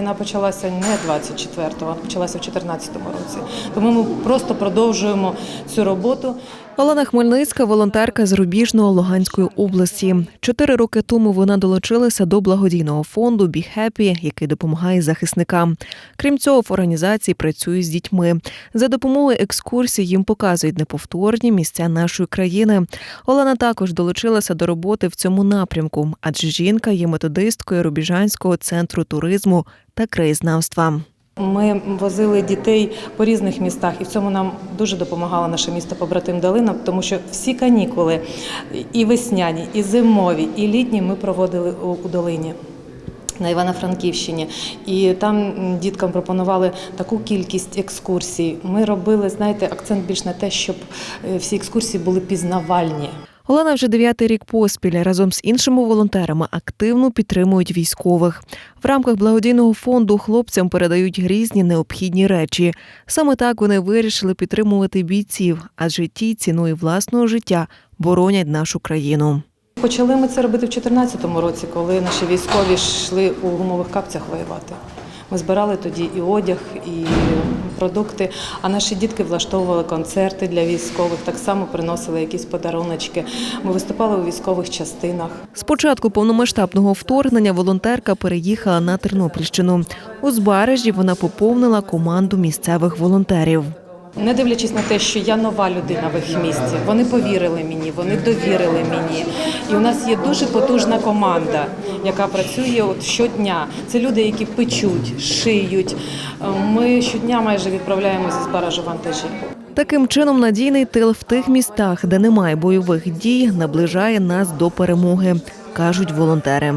війна почалася не 24-го, а почалася в 14-му році. Тому ми просто продовжуємо цю роботу. Олена Хмельницька, волонтерка з Рубіжного Луганської області. Чотири роки тому вона долучилася до благодійного фонду «Be Happy», який допомагає захисникам. Крім цього, в організації працює з дітьми. За допомогою екскурсій їм показують неповторні місця нашої країни. Олена також долучилася до роботи в цьому напрямку, адже жінка є методисткою Рубіжанського центру туризму та краєзнавства. Ми возили дітей по різних містах, і в цьому нам дуже допомагало наше місто побратим Долина, тому що всі канікули, і весняні, і зимові, і літні ми проводили у, долині. На Івано-Франківщині, і там діткам пропонували таку кількість екскурсій. Ми робили, знаєте, акцент більш на те, щоб е, всі екскурсії були пізнавальні. Олена вже дев'ятий рік поспіль разом з іншими волонтерами активно підтримують військових. В рамках благодійного фонду хлопцям передають різні необхідні речі. Саме так вони вирішили підтримувати бійців, адже ті ціною власного життя боронять нашу країну. Почали ми це робити в 2014 році, коли наші військові йшли у гумових капцях воювати. Ми збирали тоді і одяг, і продукти. А наші дітки влаштовували концерти для військових, так само приносили якісь подаруночки. Ми виступали у військових частинах. З початку повномасштабного вторгнення волонтерка переїхала на Тернопільщину. У збережжі вона поповнила команду місцевих волонтерів. Не дивлячись на те, що я нова людина в їх місті, вони повірили мені, вони довірили мені. І у нас є дуже потужна команда, яка працює от щодня. Це люди, які печуть, шиють. Е, Ми щодня майже відправляємо зі збаражу вантажі. Таким чином, надійний тил в тих містах, де немає бойових дій, наближає нас до перемоги, кажуть волонтери.